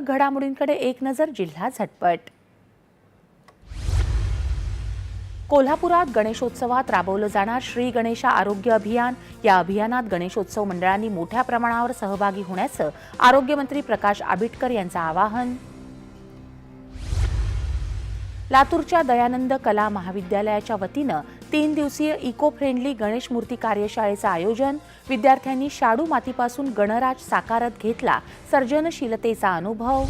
घडामोडींकडे एक नजर जिल्हा झटपट. कोल्हापुरात गणेशोत्सवात राबवलं जाणार श्री गणेशा आरोग्य अभियान. या अभियानात गणेशोत्सव मंडळांनी मोठ्या प्रमाणावर सहभागी होण्याचं आरोग्यमंत्री प्रकाश आबिटकर यांचं आवाहन. लातूरच्या दयानंद कला महाविद्यालयाच्या वतीनं तीन दिवसीय इको फ्रेंडली गणेश मूर्ती कार्यशाळेचं आयोजन विद्यार्थ्यांनी शाडू मातीपासून गणराज साकारत घेतला. सर्जनशीलतेचा अनुभव.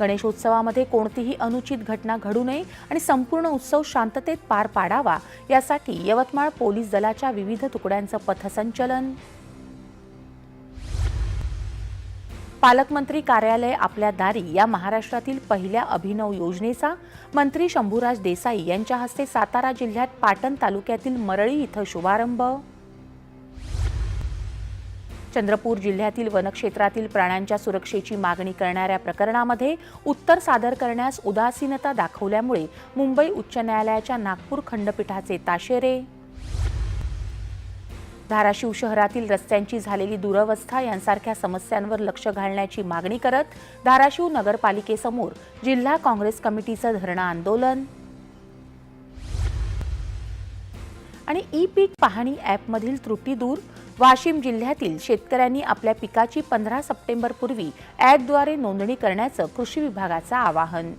गणेशोत्सवामध्ये कोणतीही अनुचित घटना घडू नये आणि संपूर्ण उत्सव शांततेत पार पाडावा यासाठी यवतमाळ पोलीस दलाच्या विविध तुकड्यांचं पथसंचलन. पालकमंत्री कार्यालय आपल्या दारी या महाराष्ट्रातील पहिल्या अभिनव योजनेचा मंत्री शंभूराज देसाई यांच्या हस्ते सातारा जिल्ह्यात पाटण तालुक्यातील मरळी इथं शुभारंभ. चंद्रपूर जिल्ह्यातील वनक्षेत्रातील प्राण्यांच्या सुरक्षेची मागणी करणाऱ्या प्रकरणामध्ये उत्तर सादर करण्यास उदासीनता दाखवल्यामुळे मुंबई उच्च न्यायालयाच्या नागपूर खंडपीठाचे ताशेरे धाराशिव शहरातील रस्त्यांची झालेली दुरवस्था यांसारख्या समस्यांवर लक्ष घालण्याची मागणी करत धाराशिव नगरपालिकेसमोर जिल्हा काँग्रेस कमिटीचं धरणं आंदोलन. आणि ई पीक पाहणी ॲपमधील त्रुटी दूर वाशिम जिल्ह्यातील शेतकऱ्यांनी आपल्या पिकाची पंधरा सप्टेंबरपूर्वी ॲपद्वारे नोंदणी करण्याचं कृषी विभागाचं आवाहन.